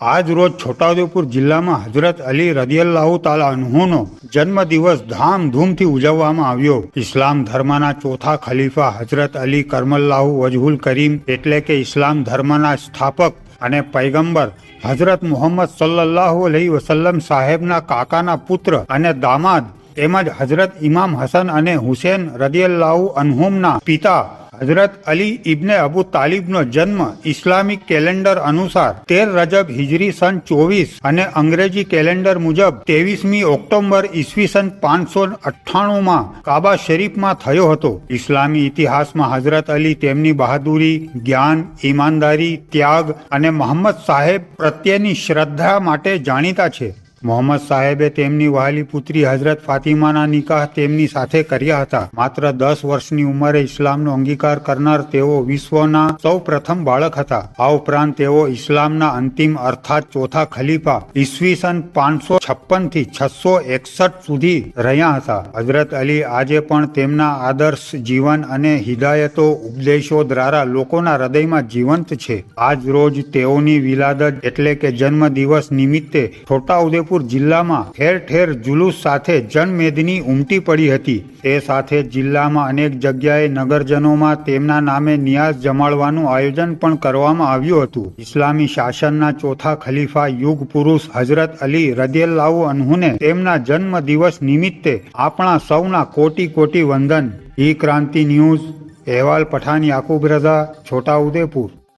આજ રોજ છોટાઉદેપુર જિલ્લામાં હજરત અલી રદિયલ્લાહુ તાલા અનહુનો જન્મદિવસ ધામધૂમથી ઉજવવામાં આવ્યો. ઇસ્લામ ધર્મના ચોથા ખલીફા હજરત અલી કરમલ્લાહુ વજહુલ કરીમ એટલે કે ઇસ્લામ ધર્મના સ્થાપક અને પૈગંબર હજરત મુહમ્મદ સલ્લાહુ અલહી વસલ્લમ સાહેબના કાકાના પુત્ર અને દામાદ તેમજ હજરત ઇમામ હસન અને હુસેન રદિયલ્લાહુ અનહુમના પિતા હજરત અલી ઇબ્ને અબુ તાલિબનો જન્મ ઇસ્લામિક કેલેન્ડર અનુસાર તેર રજબ હિજરી સન ચોવીસ અને અંગ્રેજી કેલેન્ડર મુજબ ત્રેવીસમી ઓક્ટોબર ઈસવીસન પાંચસો અઠ્ઠાણુંમાં કાબા શરીફમાં થયો હતો. ઇસ્લામી ઇતિહાસમાં હઝરત અલી તેમની બહાદુરી, જ્ઞાન, ઈમાનદારી, ત્યાગ અને મોહમ્મદ સાહેબ પ્રત્યેની શ્રદ્ધા માટે જાણીતા છે. મોહમ્મદ સાહેબે તેમની વહાલી પુત્રી હઝરત ફાતિમાના નિકાહ તેમની સાથે કર્યા હતા. માત્ર દસ વર્ષની ઉંમરે ઇસ્લામનો અંગીકાર કરનાર તેઓ વિશ્વના સૌ પ્રથમ બાળક હતા. આ ઉપરાંત તેઓ ઇસ્લામના અંતિમ અર્થાત ચોથા ખલીફા ઈસવીસન પાંચસો છપ્પનથી છસો એકસઠ સુધી રહ્યા હતા. હઝરત અલી આજે પણ તેમના આદર્શ જીવન અને હિદાયતો ઉપદેશો દ્વારા લોકોના હૃદયમાં જીવંત છે. આજ રોજ તેઓની વિલાદત એટલે કે જન્મ દિવસ નિમિત્તે છોટાઉદેપુર જિલ્લામાં ઠેર ઠેર જુલુસ સાથે જનમેદની ઉમટી પડી હતી. તે સાથે જિલ્લામાં અનેક જગ્યાએ નગરજનોમાં તેમના નામે નિયાઝ જમાડવાનું આયોજન પણ કરવામાં આવ્યું હતું. ઇસ્લામી શાસનના ચોથા ખલીફા યુગ પુરુષ હઝરત અલી રદિયલ્લાહુ અનહુને તેમના જન્મ દિવસ નિમિત્તે આપણા સૌના કોટી કોટી વંદન. ઈ ક્રાંતિ ન્યૂઝ, અહેવાલ પઠાણ યાકુબ રઝા, છોટાઉદેપુર.